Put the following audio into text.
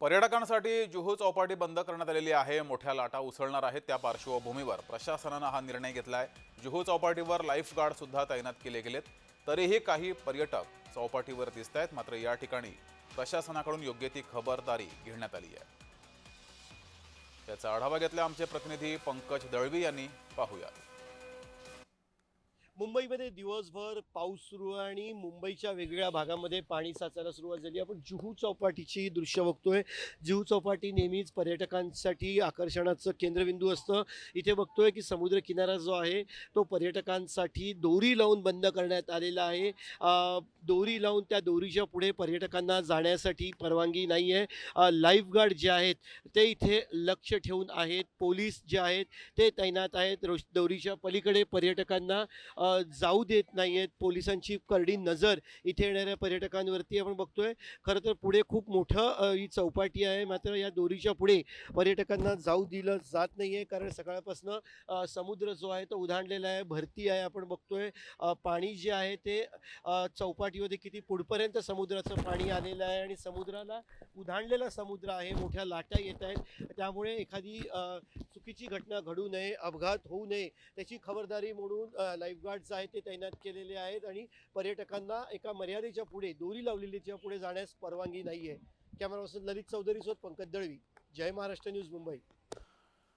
पर्यटकांसाठी जुहू चौपाटी बंद करण्यात आलेली आहे. मोठ्या लाटा उसळणार आहेत त्या पार्श्वभूमीवर. प्रशासनानं हा निर्णय घेतला आहे जुहू चौपाटीवर लाईफ गार्डसुद्धा तैनात केले गेलेत. तरीही काही पर्यटक चौपाटीवर दिसत आहेत मात्र या ठिकाणी प्रशासनाकडून योग्य ती खबरदारी घेण्यात आली आहे. त्याचा आढावा घेतला आमचे प्रतिनिधी पंकज दळवी यांनी. पाहूयात. मुंबईमध्ये दिवसभर पाऊस सुरू आहे आणि मुंबईच्या वेगवेगळ्या भागामध्ये पाणी साचायला सुरुवात झाली. आपण जुहू चौपाटीची दृश्य बघतोय. जुहू चौपाटी नेहमीच पर्यटकांसाठी आकर्षणाचं केंद्रबिंदू असतं. इथे बघतोय की समुद्र किनारा जो आहे तो पर्यटकांसाठी दोरी लावून बंद करण्यात आलेला आहे. दोरी लावून त्या दोरीच्या पुढे पर्यटकांना जाण्यासाठी परवानगी नाही आहे. लाईफगार्ड जे आहेत ते इथे लक्ष ठेवून आहेत. पोलीस जे आहेत ते तैनात आहेत. दोरीच्या पलीकडे पर्यटकांना जाऊ देत नाही आहेत पोलिसांची करडी नजर इथे येणाऱ्या पर्यटकांवरती आपण बघतोय. खरं तर पुढे खूप मोठं ही चौपाटी आहे. मात्र या दोरीच्या पुढे पर्यटकांना जाऊ दिलं जात नाही आहे कारण सकाळपासून समुद्र जो आहे तो उधाणलेला आहे. भरती आहे आपण बघतोय. पाणी जे आहे ते चौपाटीमध्ये किती पुढपर्यंत समुद्राचं पाणी आलेलं आहे आणि समुद्राला उधाणलेला समुद्र आहे. मोठ्या लाटा येत आहेत. त्यामुळे एखादी चुकीची घटना घडू नये अपघात होऊ नये त्याची खबरदारी म्हणून लाईफगार्ड्स आहेत ते तैनात केलेले आहेत आणि पर्यटकांना एका मर्यादेच्या पुढे दोरी लावलेलीच्या पुढे जाण्यास परवानगी नाही आहे कॅमेरा पर्सन ललित चौधरीसोबत पंकज दळवी. जय महाराष्ट्र न्यूज मुंबई.